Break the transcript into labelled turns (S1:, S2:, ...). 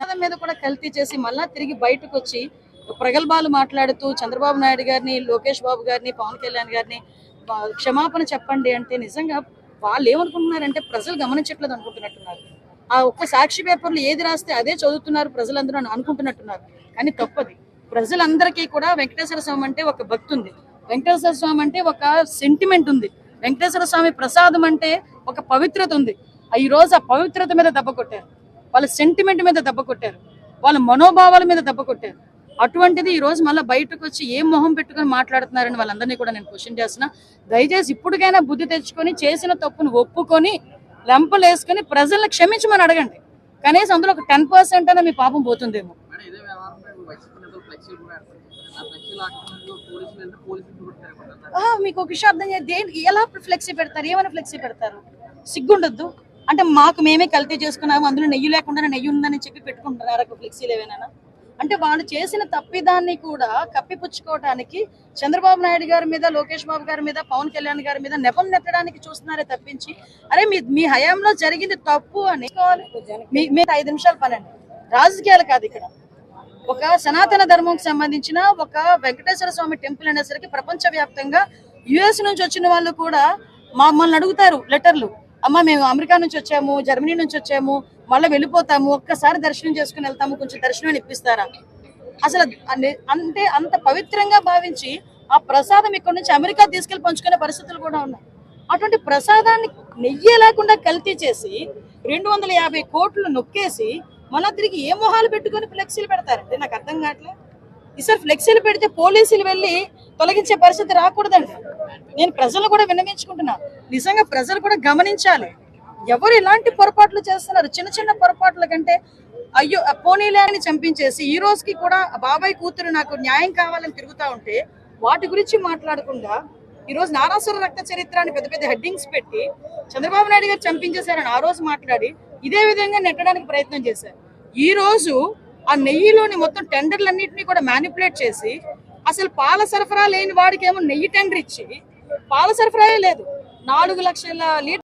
S1: ప్రసాదం మీద కూడా కల్తీ చేసి మళ్ళా తిరిగి బయటకు వచ్చి ప్రగల్భాలు మాట్లాడుతూ చంద్రబాబు నాయుడు గారిని లోకేష్ బాబు గారిని పవన్ కళ్యాణ్ గారిని క్షమాపణ చెప్పండి అంటే నిజంగా వాళ్ళు ఏమనుకుంటున్నారంటే ప్రజలు గమనించట్లేదు అనుకుంటున్నట్టున్నారు. ఆ ఒక్క సాక్షి పేపర్లు ఏది రాస్తే అదే చదువుతున్నారు ప్రజలందరూ అని అనుకుంటున్నట్టున్నారు. కానీ తప్పది. ప్రజలందరికీ కూడా వెంకటేశ్వర స్వామి అంటే ఒక భక్తి ఉంది వెంకటేశ్వర స్వామి అంటే ఒక సెంటిమెంట్ ఉంది. వెంకటేశ్వర స్వామి ప్రసాదం అంటే ఒక పవిత్రత ఉంది. ఆ ఈ రోజు ఆ పవిత్రత మీద దెబ్బ కొట్టారు. వాళ్ళ సెంటిమెంట్ మీద దెబ్బ కొట్టారు. వాళ్ళ మనోభావాల మీద దెబ్బ కొట్టారు. అటువంటిది ఈ రోజు మళ్ళీ బయటకు వచ్చి ఏం మొహం పెట్టుకొని మాట్లాడుతున్నారని వాళ్ళందరినీ కూడా నేను క్వశ్చన్ చేస్తున్నా. దయచేసి ఇప్పటికైనా బుద్ధి తెచ్చుకొని చేసిన తప్పును ఒప్పుకొని లెంపలు వేసుకొని ప్రజల్ని క్షమించమని అడగండి. కనీసం అందులో ఒక టెన్ పర్సెంట్ అయినా మీ పాపం పోతుందేమో. మీకు ఒక విషయం అర్థం ఎలా ఫ్లెక్సీ పెడతారు? ఏమైనా ఫ్లెక్సీ పెడతారు? సిగ్గుండొద్దు. అంటే మాకు మేమే కల్తీ చేసుకున్నాము అందులో నెయ్యి లేకుండా నెయ్యి ఉందని చెప్పి పెట్టుకుంటున్నారు ఫ్లెక్సీలు ఏమైనా అంటే వాళ్ళు చేసిన తప్పిదాన్ని కూడా కప్పిపుచ్చుకోవడానికి చంద్రబాబు నాయుడు గారి మీద లోకేష్ బాబు గారి మీద పవన్ కళ్యాణ్ గారి మీద నెపం నెట్టడానికి చూస్తున్నారే తప్పించి అరే మీ మీ హయాంలో జరిగింది తప్పు అని మీ మీ ఐదు నిమిషాలు పనండి. రాజకీయాలు కాదు ఇక్కడ. ఒక సనాతన ధర్మంకి సంబంధించిన ఒక వెంకటేశ్వర స్వామి టెంపుల్ అనేసరికి ప్రపంచ వ్యాప్తంగా యుఎస్ నుంచి వచ్చిన వాళ్ళు కూడా మమ్మల్ని అడుగుతారు లెటర్లు. అమ్మ మేము అమెరికా నుంచి వచ్చాము జర్మనీ నుంచి వచ్చాము మళ్ళీ వెళ్ళిపోతాము ఒక్కసారి దర్శనం చేసుకుని వెళ్తాము కొంచెం దర్శనం ఇప్పిస్తారా? అసలు అంటే అంత పవిత్రంగా భావించి ఆ ప్రసాదం ఇక్కడ నుంచి అమెరికా తీసుకెళ్ళి పంచుకునే పరిస్థితులు కూడా ఉన్నాయి. అటువంటి ప్రసాదాన్ని నెయ్యి లేకుండా కల్తీ చేసి రెండు వందల యాభై కోట్లు నొక్కేసి మళ్ళా తిరిగి ఏ మొహాలు పెట్టుకొని ఫ్లెక్సీలు పెడతారంటే నాకు అర్థం కావట్లేదు ఈసారి ఫ్లెక్సీలు పెడితే పోలీసులు వెళ్ళి తొలగించే పరిస్థితి రాకూడదండి. నేను ప్రజలు కూడా విన్నవించుకుంటున్నా. నిజంగా ప్రజలు కూడా గమనించాలి. ఎవరు ఇలాంటి పొరపాట్లు చేస్తున్నారు? చిన్న చిన్న పొరపాట్ల కంటే అయ్యో ఆ పోనీలే అని చంపించేసి ఈ రోజుకి కూడా బాబాయ్ కూతురు నాకు న్యాయం కావాలని తిరుగుతా ఉంటే వాటి గురించి మాట్లాడకుండా ఈ రోజు నారాసుర రక్త చరిత్ర అని పెద్ద పెద్ద హెడ్డింగ్స్ పెట్టి చంద్రబాబు నాయుడు గారు చంపించేశారని ఆ రోజు మాట్లాడి ఇదే విధంగా నెట్టడానికి ప్రయత్నం చేశారు. ఈ రోజు ఆ నెయ్యిలోని మొత్తం టెండర్లన్నింటినీ కూడా మ్యానిపులేట్ చేసి అసలు పాల సరఫరా లేని వాడికేమో నెయ్యి టెండర్ ఇచ్చి పాల సరఫరా లేదు. నాలుగు లక్షల లీటర్